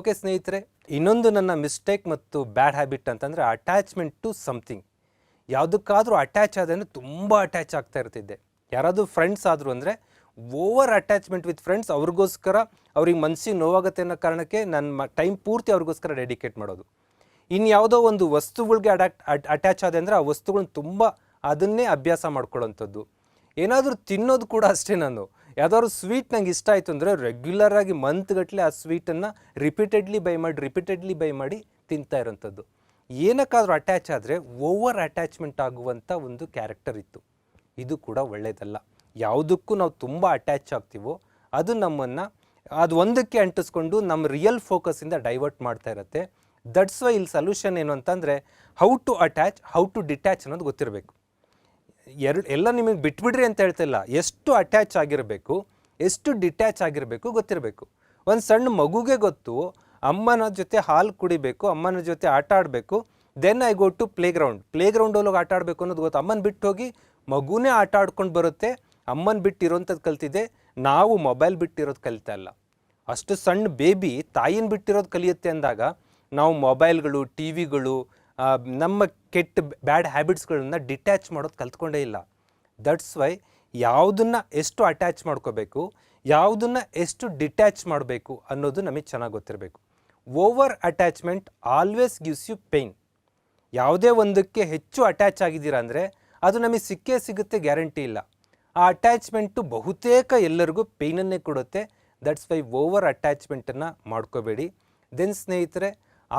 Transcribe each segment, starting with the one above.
Okay ಸ್ನೇಹಿತರೆ, ಇನ್ನೊಂದು ನನ್ನ ಮಿಸ್ಟೇಕ್ ಮತ್ತು ಬ್ಯಾಡ್ ಹ್ಯಾಬಿಟ್ ಅಂತಂದರೆ ಅಟ್ಯಾಚ್ಮೆಂಟ್ ಟು ಸಮ್ಥಿಂಗ್ ಯಾವುದಕ್ಕಾದರೂ ಅಟ್ಯಾಚ್ ಆದ್ರೆ ತುಂಬ ಅಟ್ಯಾಚ್ ಆಗ್ತಾ ಇರ್ತಿದ್ದೆ. ಯಾರಾದರೂ ಫ್ರೆಂಡ್ಸ್ ಆದರೂ ಅಂದರೆ ಓವರ್ ಅಟ್ಯಾಚ್ಮೆಂಟ್ ವಿತ್ ಫ್ರೆಂಡ್ಸ್ ಅವ್ರಿಗೋಸ್ಕರ ಅವ್ರಿಗೆ ಮನಸ್ಸಿಗೆ ನೋವಾಗುತ್ತೆ ಅನ್ನೋ ಕಾರಣಕ್ಕೆ ನನ್ನ ಟೈಮ್ ಪೂರ್ತಿ ಅವ್ರಿಗೋಸ್ಕರ ಡೆಡಿಕೇಟ್ ಮಾಡೋದು. ಇನ್ಯಾವುದೋ ಒಂದು ವಸ್ತುಗಳಿಗೆ ಅಡ್ಯಾಕ್ಟ್ ಅಟ್ಯಾಚ್ ಆದೆ ಅಂದರೆ ಆ ವಸ್ತುಗಳನ್ನ ತುಂಬ ಅದನ್ನೇ ಅಭ್ಯಾಸ ಮಾಡ್ಕೊಳ್ಳೋಂಥದ್ದು. ಏನಾದರೂ ತಿನ್ನೋದು ಕೂಡ ಅಷ್ಟೇ ನಾನು. ಯಾವ್ದಾದ್ರು ಸ್ವೀಟ್ ನಂಗೆ ಇಷ್ಟ ಆಯಿತು ಅಂದರೆ ರೆಗ್ಯುಲರ್ ಆಗಿ ಮಂತ್ ಗಟ್ಟಲೆ ಆ ಸ್ವೀಟನ್ನು ರಿಪೀಟೆಡ್ಲಿ ಬೈ ಮಾಡಿ ರಿಪೀಟೆಡ್ಲಿ ಬೈ ಮಾಡಿ ತಿಂತಾ ಇರೋಂಥದ್ದು. ಏನಕ್ಕಾದರೂ ಅಟ್ಯಾಚ್ ಆದರೆ ಓವರ್ ಅಟ್ಯಾಚ್ಮೆಂಟ್ ಆಗುವಂಥ ಒಂದು ಕ್ಯಾರೆಕ್ಟರ್ ಇತ್ತು. ಇದು ಕೂಡ ಒಳ್ಳೆಯದಲ್ಲ ಯಾವುದಕ್ಕೂ ನಾವು ತುಂಬ ಅಟ್ಯಾಚ್ ಆಗ್ತೀವೋ ಅದು ನಮ್ಮನ್ನು, ಅದು ಒಂದಕ್ಕೆ ಅಂಟಿಸ್ಕೊಂಡು ನಮ್ಮ ರಿಯಲ್ ಫೋಕಸಿಂದ ಡೈವರ್ಟ್ ಮಾಡ್ತಾ ಇರುತ್ತೆ. ದಟ್ಸ್ ವೈ ಇಲ್ಲಿ ಸೊಲ್ಯೂಷನ್ ಏನು ಅಂತಂದರೆ how to attach how to detach ಅನ್ನೋದು ಗೊತ್ತಿರಬೇಕು. ಎರಡು ಎಲ್ಲ ನಿಮಗೆ ಬಿಟ್ಬಿಡ್ರಿ ಅಂತ ಹೇಳ್ತಿಲ್ಲ ಎಷ್ಟು ಅಟ್ಯಾಚ್ ಆಗಿರಬೇಕು, ಎಷ್ಟು ಡಿಟ್ಯಾಚ್ ಆಗಿರಬೇಕು ಗೊತ್ತಿರಬೇಕು. ಒಂದು ಸಣ್ಣ ಮಗುಗೆ ಗೊತ್ತು, ಅಮ್ಮನ ಜೊತೆ ಹಾಲು ಕುಡಿಬೇಕು, ಅಮ್ಮನ ಜೊತೆ ಆಟ ಆಡಬೇಕು then I go to playground play ಗ್ರೌಂಡಲ್ಲಿ ಆಟ ಆಡಬೇಕು ಅನ್ನೋದು ಗೊತ್ತು. ಅಮ್ಮನ ಬಿಟ್ಟು ಹೋಗಿ ಮಗುನೇ ಆಟ ಆಡ್ಕೊಂಡು ಬರುತ್ತೆ, ಅಮ್ಮನ ಬಿಟ್ಟಿರೋಂಥದ್ದು ಕಲ್ತಿದೆ ನಾವು ಮೊಬೈಲ್ ಬಿಟ್ಟಿರೋದು ಕಲಿತಾ ಇಲ್ಲ. ಅಷ್ಟು ಸಣ್ಣ ಬೇಬಿ ತಾಯಿನ ಬಿಟ್ಟಿರೋದು ಕಲಿಯುತ್ತೆ ಅಂದಾಗ, ನಾವು ಮೊಬೈಲ್ಗಳು ಟಿ ವಿಗಳು ನಮ್ಮ ಕೆಟ್ಟ ಬ್ಯಾಡ್ ಹ್ಯಾಬಿಟ್ಸ್ಗಳನ್ನು ಡಿಟ್ಯಾಚ್ ಮಾಡೋದು ಕಲ್ತ್ಕೊಂಡೇ ಇಲ್ಲ. ದಟ್ಸ್ ವೈ ಯಾವುದನ್ನು ಎಷ್ಟು ಅಟ್ಯಾಚ್ ಮಾಡ್ಕೋಬೇಕು, ಯಾವುದನ್ನು ಎಷ್ಟು ಡಿಟ್ಯಾಚ್ ಮಾಡಬೇಕು ಅನ್ನೋದು ನಮಗೆ ಚೆನ್ನಾಗಿ ಗೊತ್ತಿರಬೇಕು. Over attachment always gives you pain ಯಾವುದೇ ಒಂದಕ್ಕೆ ಹೆಚ್ಚು ಅಟ್ಯಾಚ್ ಆಗಿದ್ದೀರಾ ಅಂದರೆ ಅದು ನಮಗೆ ಸಿಕ್ಕೇ ಸಿಗುತ್ತೆ ಗ್ಯಾರಂಟಿ ಇಲ್ಲ. ಆ ಅಟ್ಯಾಚ್ಮೆಂಟು ಬಹುತೇಕ ಎಲ್ಲರಿಗೂ ಪೇಯ್ನನ್ನೇ ಕೊಡುತ್ತೆ. ದಟ್ಸ್ ವೈ ಓವರ್ ಅಟ್ಯಾಚ್ಮೆಂಟನ್ನು ಮಾಡ್ಕೋಬೇಡಿ. ದೆನ್ ಸ್ನೇಹಿತರೆ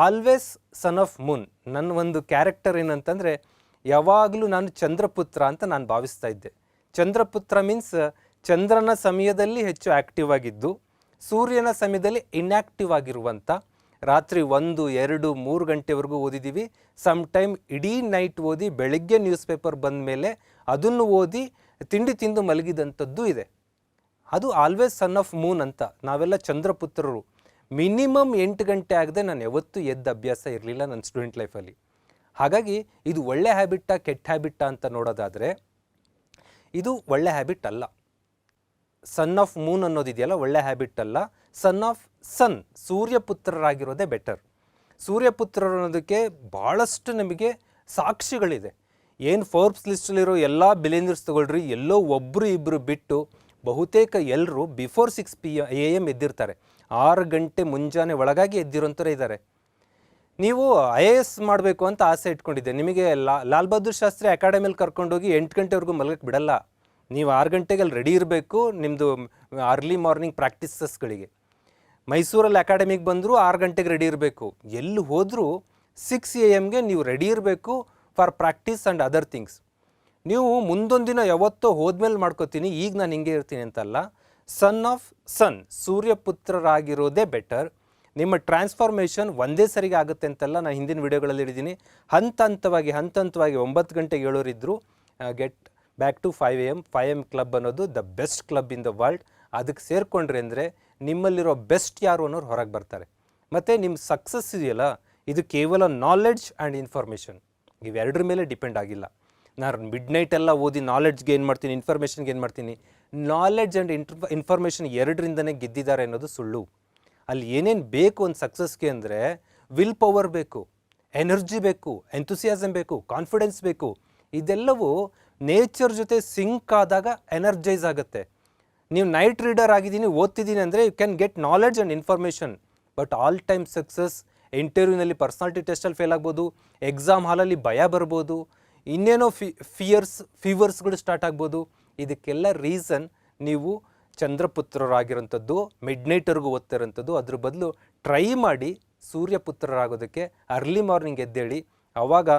ಆಲ್ವೇಸ್ ಸನ್ ಆಫ್ ಮೂನ್ ನನ್ನ ಒಂದು ಕ್ಯಾರೆಕ್ಟರ್ ಏನಂತಂದರೆ, ಯಾವಾಗಲೂ ನಾನು ಚಂದ್ರಪುತ್ರ ಅಂತ ನಾನು ಭಾವಿಸ್ತಾ ಇದ್ದೆ. ಚಂದ್ರಪುತ್ರ ಮೀನ್ಸ್ ಚಂದ್ರನ ಸಮಯದಲ್ಲಿ ಹೆಚ್ಚು ಆ್ಯಕ್ಟಿವ್ ಆಗಿದ್ದು, ಸೂರ್ಯನ ಸಮಯದಲ್ಲಿ ಇನ್ಯಾಕ್ಟಿವ್ ಆಗಿರುವಂಥ ರಾತ್ರಿ ಒಂದು, ಎರಡು, ಮೂರು ಗಂಟೆವರೆಗೂ ಓದಿದ್ದೀವಿ ಸಮ್ ಟೈಮ್ ಇಡೀ ನೈಟ್ ಓದಿ ಬೆಳಗ್ಗೆ ನ್ಯೂಸ್ ಪೇಪರ್ ಬಂದ ಮೇಲೆ ಅದನ್ನು ಓದಿ ತಿಂಡಿ ತಿಂದು ಮಲಗಿದಂಥದ್ದು ಇದೆ. ಅದು ಆಲ್ವೇಸ್ ಸನ್ ಆಫ್ ಮೂನ್ ಅಂತ. ನಾವೆಲ್ಲ ಚಂದ್ರಪುತ್ರರು. ಮಿನಿಮಮ್ ಎಂಟು ಗಂಟೆ ಆಗದೆ ನಾನು ಯಾವತ್ತೂ ಎದ್ದ ಅಭ್ಯಾಸ ಇರಲಿಲ್ಲ ನನ್ನ ಸ್ಟೂಡೆಂಟ್ ಲೈಫಲ್ಲಿ. ಹಾಗಾಗಿ ಇದು ಒಳ್ಳೆ ಹ್ಯಾಬಿಟ್ಟಾ ಕೆಟ್ಟ ಹ್ಯಾಬಿಟ್ಟಾ ಅಂತ ನೋಡೋದಾದರೆ, ಇದು ಒಳ್ಳೆ ಹ್ಯಾಬಿಟ್ ಅಲ್ಲ. ಸನ್ ಆಫ್ ಮೂನ್ ಅನ್ನೋದಿದೆಯಲ್ಲ, ಒಳ್ಳೆ ಹ್ಯಾಬಿಟ್ ಅಲ್ಲ. ಸನ್ ಆಫ್ ಸನ್ ಸೂರ್ಯಪುತ್ರರಾಗಿರೋದೇ ಬೆಟರ್ ಸೂರ್ಯಪುತ್ರರು ಅನ್ನೋದಕ್ಕೆ ಭಾಳಷ್ಟು ನಮಗೆ ಸಾಕ್ಷಿಗಳಿದೆ. ಏನು ಫೋರ್ಬ್ಸ್ ಲಿಸ್ಟಲ್ಲಿರೋ ಎಲ್ಲ ಬಿಲಿಯನರ್ಸ್ ತಗೊಳ್ರಿ, ಎಲ್ಲೋ ಒಬ್ಬರು ಇಬ್ಬರು ಬಿಟ್ಟು ಬಹುತೇಕ ಎಲ್ಲರೂ before six P A M ಎದ್ದಿರ್ತಾರೆ. ಆರು ಗಂಟೆ ಮುಂಜಾನೆ ಒಳಗಾಗಿ ಎದ್ದಿರೋಂಥವ್ರು ಇದ್ದಾರೆ. ನೀವು ಐ ಎ ಎಸ್ ಮಾಡಬೇಕು ಅಂತ ಆಸೆ ಇಟ್ಕೊಂಡಿದ್ದೆ. ನಿಮಗೆ ಲಾ, ಲಾಲ್ ಬಹದ್ದೂರ್ ಶಾಸ್ತ್ರಿ ಅಕಾಡೆಮಿಯಲ್ಲಿ ಕರ್ಕೊಂಡೋಗಿ ಎಂಟು ಗಂಟೆವರೆಗೂ ಮಲಗಕ್ಕೆ ಬಿಡಲ್ಲ. ನೀವು ಆರು ಗಂಟೆಗೆ ಅಲ್ಲಿ ರೆಡಿ ಇರಬೇಕು ನಿಮ್ಮದು ಅರ್ಲಿ ಮಾರ್ನಿಂಗ್ ಪ್ರಾಕ್ಟೀಸಸ್ಗಳಿಗೆ. ಮೈಸೂರಲ್ಲಿ ಅಕಾಡೆಮಿಗೆ ಬಂದರೂ ಆರು ಗಂಟೆಗೆ ರೆಡಿ ಇರಬೇಕು. ಎಲ್ಲಿ ಹೋದರೂ ಸಿಕ್ಸ್ ಎ ಎಮ್ಗೆ ನೀವು ರೆಡಿ ಇರಬೇಕು for practice and other things. ನೀವು ಮುಂದೊಂದು ದಿನ ಯಾವತ್ತೋ ಹೋದ್ಮೇಲೆ ಮಾಡ್ಕೋತೀನಿ, ಈಗ ನಾನು ಹಿಂಗೆ ಇರ್ತೀನಿ ಅಂತಲ್ಲ. ಸನ್ ಆಫ್ ಸನ್ ಸೂರ್ಯಪುತ್ರರಾಗಿರೋದೇ ಬೆಟರ್ ನಿಮ್ಮ ಟ್ರಾನ್ಸ್ಫಾರ್ಮೇಷನ್ ಒಂದೇ ಸರಿಗೆ ಆಗುತ್ತೆ ಅಂತೆಲ್ಲ ನಾನು ಹಿಂದಿನ ವಿಡಿಯೋಗಳಲ್ಲಿ ಹಿಡಿದೀನಿ ಹಂತ ಹಂತವಾಗಿ ಹಂತ ಹಂತವಾಗಿ ಒಂಬತ್ತು ಗಂಟೆಗೆ ಏಳೋರಿದ್ದರು get back to five A M five M club ಅನ್ನೋದು the best club in the world ಅದಕ್ಕೆ ಸೇರಿಕೊಂಡ್ರೆ ಅಂದರೆ ನಿಮ್ಮಲ್ಲಿರೋ ಬೆಸ್ಟ್ ಯಾರು ಅನ್ನೋರು ಹೊರಗೆ ಬರ್ತಾರೆ. ಮತ್ತು ನಿಮ್ಮ ಸಕ್ಸಸ್ ಇದೆಯಲ್ಲ, ಇದು ಕೇವಲ ನಾಲೆಡ್ಜ್ ಆ್ಯಂಡ್ ಇನ್ಫಾರ್ಮೇಷನ್ ಇವೆರಡರ ಮೇಲೆ ಡಿಪೆಂಡ್ ಆಗಿಲ್ಲ. ನಾನು ಮಿಡ್ ನೈಟ್ ಎಲ್ಲ ಓದಿ ನಾಲೆಡ್ಜ್ಗೆ ಏನು ಮಾಡ್ತೀನಿ ಇನ್ಫಾರ್ಮೇಷನ್ಗೆ ಏನು ಮಾಡ್ತೀನಿ. ನಾಲೆಡ್ಜ್ ಆ್ಯಂಡ್ ಇಂಟ್ರ ಇನ್ಫಾರ್ಮೇಷನ್ ಎರಡರಿಂದನೇ ಗೆದ್ದಿದ್ದಾರೆ ಅನ್ನೋದು ಸುಳ್ಳು. ಅಲ್ಲಿ ಏನೇನು ಬೇಕು ಒಂದು ಸಕ್ಸಸ್ಗೆ ಅಂದರೆ ವಿಲ್ ಪವರ್ ಬೇಕು ಎನರ್ಜಿ ಬೇಕು ಎಂಥುಸಿಯಾಸಮ್ ಬೇಕು ಕಾನ್ಫಿಡೆನ್ಸ್ ಬೇಕು, ಇದೆಲ್ಲವೂ ನೇಚರ್ ಜೊತೆ ಸಿಂಕ್ ಆದಾಗ ಎನರ್ಜೈಸ್ ಆಗುತ್ತೆ. ನೀವು ನೈಟ್ ರೀಡರ್ ಆಗಿದ್ದೀನಿ, ಓದ್ತಿದ್ದೀನಿ ಅಂದರೆ you can get knowledge and information but all time success ಇಂಟರ್ವ್ಯೂನಲ್ಲಿ personality ಟೆಸ್ಟಲ್ಲಿ ಫೇಲ್ ಆಗ್ಬೋದು ಎಕ್ಸಾಮ್ ಹಾಲಲ್ಲಿ ಭಯ ಬರ್ಬೋದು, ಇನ್ನೇನೋ ಫಿ ಫಿಯರ್ಸ್ ಫೀವರ್ಸ್ಗಳು ಸ್ಟಾರ್ಟ್ ಆಗ್ಬೋದು. ಇದಕ್ಕೆಲ್ಲ ರೀಸನ್ ನೀವು ಚಂದ್ರಪುತ್ರರಾಗಿರೋಂಥದ್ದು ಮಿಡ್ ನೈಟ್ವರೆಗೂ ಓದ್ತಿರೋಂಥದ್ದು ಅದ್ರ ಬದಲು ಟ್ರೈ ಮಾಡಿ ಸೂರ್ಯಪುತ್ರರಾಗೋದಕ್ಕೆ ಅರ್ಲಿ ಮಾರ್ನಿಂಗ್ ಎದ್ದೇಳಿ ಆವಾಗ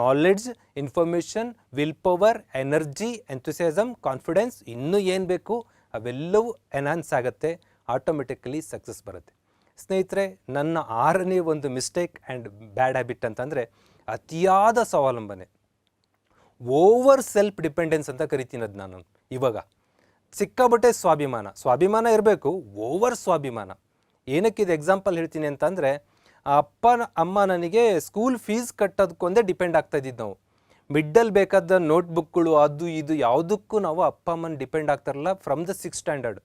knowledge information will power energy enthusiasm confidence ಇನ್ನೂ ಏನು ಬೇಕು ಅವೆಲ್ಲವೂ ಎನ್ಹಾನ್ಸ್ ಆಗುತ್ತೆ ಆಟೋಮೆಟಿಕಲಿ ಸಕ್ಸಸ್ ಬರುತ್ತೆ. ಸ್ನೇಹಿತರೆ, ನನ್ನ ಆರನೇ ಒಂದು ಮಿಸ್ಟೇಕ್ ಆ್ಯಂಡ್ ಬ್ಯಾಡ್ ಹ್ಯಾಬಿಟ್ ಅಂತಂದರೆ ಅತಿಯಾದ ಸ್ವಾವಲಂಬನೆ. ಓವರ್ ಸೆಲ್ಫ್ ಡಿಪೆಂಡೆನ್ಸ್ ಅಂತ ಕರಿತೀನಿ ಅದು ನಾನು ಇವಾಗ. ಸಿಕ್ಕಾಬಟ್ಟೆ ಸ್ವಾಭಿಮಾನ. ಸ್ವಾಭಿಮಾನ ಇರಬೇಕು, ಓವರ್ ಸ್ವಾಭಿಮಾನ. ಏನಕ್ಕಿದು ಎಕ್ಸಾಂಪಲ್ ಹೇಳ್ತೀನಿ ಅಂತಂದರೆ ಅಪ್ಪ ಅಮ್ಮ ನನಗೆ ಸ್ಕೂಲ್ ಫೀಸ್ ಕಟ್ಟೋದಕ್ಕೊಂದೇ ಡಿಪೆಂಡ್ ಆಗ್ತಾ ಇದ್ದಿದ್ದು ನಾವು. ಮಿಡ್ಡಲ್ಲಿ ಬೇಕಾದ ನೋಟ್ಬುಕ್ಗಳು ಅದು ಇದು ಯಾವುದಕ್ಕೂ ನಾವು ಅಪ್ಪ, ಅಮ್ಮನ ಡಿಪೆಂಡ್ ಆಗ್ತಾರಲ್ಲ ಫ್ರಮ್ ದ ಸಿಕ್ಸ್ ಸ್ಟ್ಯಾಂಡರ್ಡ್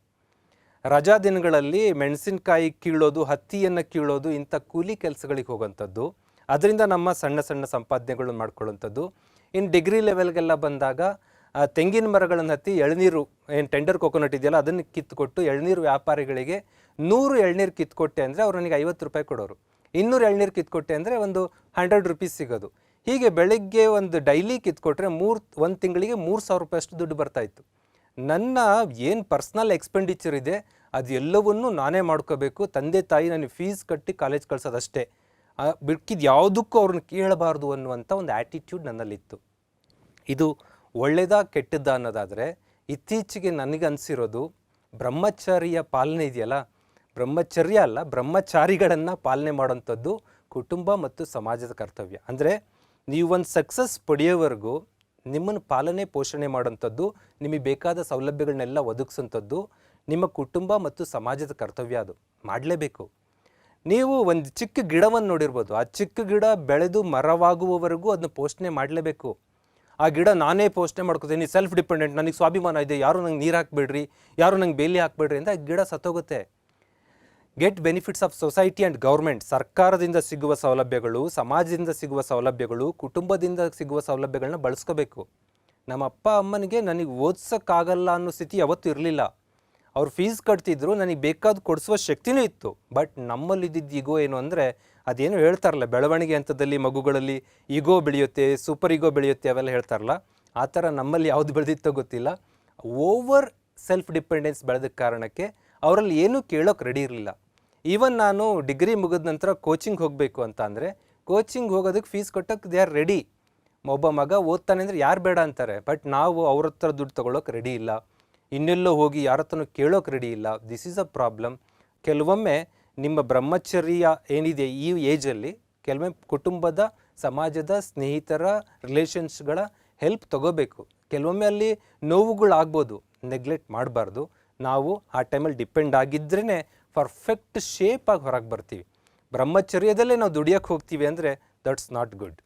ರಜಾ ದಿನಗಳಲ್ಲಿ ಮೆಣಸಿನಕಾಯಿ ಕೀಳೋದು, ಹತ್ತಿಯನ್ನು ಕೀಳೋದು ಇಂಥ ಕೂಲಿ ಕೆಲಸಗಳಿಗೆ ಹೋಗೋಂಥದ್ದು ಅದರಿಂದ ನಮ್ಮ ಸಣ್ಣ ಸಣ್ಣ ಸಂಪಾದನೆಗಳನ್ನು ಮಾಡ್ಕೊಳ್ಳೋಂಥದ್ದು ಇನ್ನು ಡಿಗ್ರಿ ಲೆವೆಲ್ಗೆಲ್ಲ ಬಂದಾಗ ತೆಂಗಿನ ಮರಗಳನ್ನು ಹತ್ತಿ ಎಳ್ನೀರು, ಏನು ಟೆಂಡರ್ ಕೊಕೊನಟ್ ಇದೆಯಲ್ಲ, ಅದನ್ನು ಕಿತ್ಕೊಟ್ಟು ಎಳ್ನೀರು ವ್ಯಾಪಾರಿಗಳಿಗೆ ನೂರು ಎಳ್ನೀರು ಕಿತ್ಕೊಟ್ಟೆ ಅಂದರೆ ಅವ್ರು ನನಗೆ ಐವತ್ತು ರೂಪಾಯಿ ಕೊಡೋರು. ಇನ್ನೂರು ಎಳ್ನೀರು ಕಿತ್ಕೊಟ್ಟೆ ಅಂದರೆ ಒಂದು ಹಂಡ್ರೆಡ್ ರುಪೀಸ್ ಸಿಗೋದು. ಹೀಗೆ ಬೆಳಗ್ಗೆ ಒಂದು ಡೈಲಿ ಕಿತ್ಕೊಟ್ರೆ ಮೂರು, ಒಂದು ತಿಂಗಳಿಗೆ ಮೂರು ಸಾವಿರ ರೂಪಾಯಿ ಅಷ್ಟು ದುಡ್ಡು ಬರ್ತಾಯಿತ್ತು ನನ್ನ ಏನು ಪರ್ಸ್ನಲ್ ಎಕ್ಸ್ಪೆಂಡಿಚರ್ ಇದೆ ಅದು ಎಲ್ಲವನ್ನೂ ನಾನೇ ಮಾಡ್ಕೋಬೇಕು. ತಂದೆ ತಾಯಿ ನನಗೆ ಫೀಸ್ ಕಟ್ಟಿ ಕಾಲೇಜ್ ಕಳ್ಸೋದಷ್ಟೇ. ಬಿಡ್ಕಿದ್ದು ಯಾವುದಕ್ಕೂ ಅವ್ರನ್ನ ಕೇಳಬಾರ್ದು ಅನ್ನುವಂಥ ಒಂದು ಆ್ಯಟಿಟ್ಯೂಡ್ ನನ್ನಲ್ಲಿತ್ತು. ಇದು ಒಳ್ಳೆಯದಾ ಕೆಟ್ಟದ್ದ ಅನ್ನೋದಾದರೆ ಇತ್ತೀಚೆಗೆ ನನಗನ್ಸಿರೋದು ಬ್ರಹ್ಮಚಾರಿಯ ಪಾಲನೆ ಇದೆಯಲ್ಲ, ಬ್ರಹ್ಮಚರ್ಯ ಅಲ್ಲ, ಬ್ರಹ್ಮಚಾರಿಗಳನ್ನು ಪಾಲನೆ ಮಾಡೋಂಥದ್ದು ಕುಟುಂಬ ಮತ್ತು ಸಮಾಜದ ಕರ್ತವ್ಯ. ಅಂದರೆ ನೀವು ಒಂದು ಸಕ್ಸಸ್ ಪಡೆಯೋವರೆಗೂ ನಿಮ್ಮನ್ನು ಪಾಲನೆ, ಪೋಷಣೆ ಮಾಡೋಂಥದ್ದು, ನಿಮಗೆ ಬೇಕಾದ ಸೌಲಭ್ಯಗಳನ್ನೆಲ್ಲ ಒದಗಿಸೋಂಥದ್ದು ನಿಮ್ಮ ಕುಟುಂಬ ಮತ್ತು ಸಮಾಜದ ಕರ್ತವ್ಯ ಅದು. ಮಾಡಲೇಬೇಕು. ನೀವು ಒಂದು ಚಿಕ್ಕ ಗಿಡವನ್ನು ನೋಡಿರ್ಬೋದು. ಆ ಚಿಕ್ಕ ಗಿಡ ಬೆಳೆದು ಮರವಾಗುವವರೆಗೂ ಅದನ್ನ ಪೋಷಣೆ ಮಾಡಲೇಬೇಕು. ಆ ಗಿಡ ನಾನೇ ಪೋಷಣೆ ಮಾಡ್ಕೋತೀನಿ ಸೆಲ್ಫ್ ಡಿಪೆಂಡೆಂಟ್ ನನಗೆ ಸ್ವಾಭಿಮಾನ ಇದೆ, ಯಾರು ನಂಗೆ ನೀರು ಹಾಕ್ಬೇಡ್ರಿ, ಯಾರು ನಂಗೆ ಬೇಲಿ ಹಾಕ್ಬೇಡ್ರಿ ಅಂತ ಗಿಡ ಸತ್ತೋಗುತ್ತೆ. Get benefits of society and government ಸರ್ಕಾರದಿಂದ ಸಿಗುವ ಸೌಲಭ್ಯಗಳು, ಸಮಾಜದಿಂದ ಸಿಗುವ ಸೌಲಭ್ಯಗಳು, ಕುಟುಂಬದಿಂದ ಸಿಗುವ ಸೌಲಭ್ಯಗಳನ್ನ ಬಳಸ್ಕೋಬೇಕು. ನಮ್ಮ ಅಪ್ಪ ಅಮ್ಮನಿಗೆ ನನಗೆ ಓದ್ಸೋಕ್ಕಾಗಲ್ಲ ಅನ್ನೋ ಸ್ಥಿತಿ ಯಾವತ್ತೂ ಇರಲಿಲ್ಲ. ಅವ್ರು ಫೀಸ್ ಕಟ್ತಿದ್ರು, ನನಗೆ ಬೇಕಾದ ಕೊಡಿಸುವ ಶಕ್ತಿನೂ ಇತ್ತು. ಬಟ್ ನಮ್ಮಲ್ಲಿದ್ದಿದ್ದು ಈಗೋ ಏನು ಅಂದರೆ, ಅದೇನು ಹೇಳ್ತಾರಲ್ಲ, ಬೆಳವಣಿಗೆ ಹಂತದಲ್ಲಿ ಮಗುಗಳಲ್ಲಿ ಈಗೋ ಬೆಳೆಯುತ್ತೆ ಸೂಪರ್ ಈಗೋ ಬೆಳೆಯುತ್ತೆ ಅವೆಲ್ಲ ಹೇಳ್ತಾರಲ್ಲ, ಆ ಥರ ನಮ್ಮಲ್ಲಿ ಯಾವುದು ಬೆಳೆದಿತ್ತೋ ಗೊತ್ತಿಲ್ಲ. ಓವರ್ ಸೆಲ್ಫ್ ಡಿಪೆಂಡೆನ್ಸ್ ಬೆಳೆದ ಕಾರಣಕ್ಕೆ ಅವರಲ್ಲಿ ಏನೂ ಕೇಳೋಕೆ ರೆಡಿ ಇರಲಿಲ್ಲ. ಈವನ್ ನಾನು ಡಿಗ್ರಿ ಮುಗಿದ ನಂತರ ಕೋಚಿಂಗ್ ಹೋಗಬೇಕು ಅಂತ ಅಂದರೆ ಕೋಚಿಂಗ್ ಹೋಗೋದಕ್ಕೆ ಫೀಸ್ ಕೊಟ್ಟಕ್ಕೆ ದೇ ಆರ್ ರೆಡಿ ಒಬ್ಬ ಮಗ ಓದ್ತಾನೆ ಅಂದರೆ ಯಾರು ಬೇಡ ಅಂತಾರೆ ಬಟ್ ನಾವು ಅವ್ರ ಹತ್ರ ದುಡ್ಡು ತೊಗೊಳಕ್ಕೆ ರೆಡಿ ಇಲ್ಲ. ಇನ್ನೆಲ್ಲೋ ಹೋಗಿ ಯಾರ ಹತ್ರನೂ ಕೇಳೋಕೆ ರೆಡಿ ಇಲ್ಲ. ದಿಸ್ ಈಸ್ ಅ ಪ್ರಾಬ್ಲಮ್ ಕೆಲವೊಮ್ಮೆ ನಿಮ್ಮ ಬ್ರಹ್ಮಚರ್ಯ ಏನಿದೆ ಈ ಏಜಲ್ಲಿ ಕೆಲವೊಮ್ಮೆ ಕುಟುಂಬದ, ಸಮಾಜದ ಸ್ನೇಹಿತರ ರಿಲೇಷನ್ಸ್ಗಳ ಹೆಲ್ಪ್ ತಗೋಬೇಕು. ಕೆಲವೊಮ್ಮೆ ಅಲ್ಲಿ ನೋವುಗಳಾಗ್ಬೋದು ನೆಗ್ಲೆಕ್ಟ್ ಮಾಡಬಾರ್ದು. ನಾವು ಆ ಟೈಮಲ್ಲಿ ಡಿಪೆಂಡ್ ಆಗಿದ್ರೇ ಪರ್ಫೆಕ್ಟ್ ಶೇಪಾಗಿ ಹೊರಗೆ ಬರ್ತೀವಿ. ಬ್ರಹ್ಮಚರ್ಯದಲ್ಲೇ ನಾವು ದುಡಿಯೋಕ್ಕೆ ಹೋಗ್ತೀವಿ ಅಂದರೆ ದಟ್ಸ್ ನಾಟ್ ಗುಡ್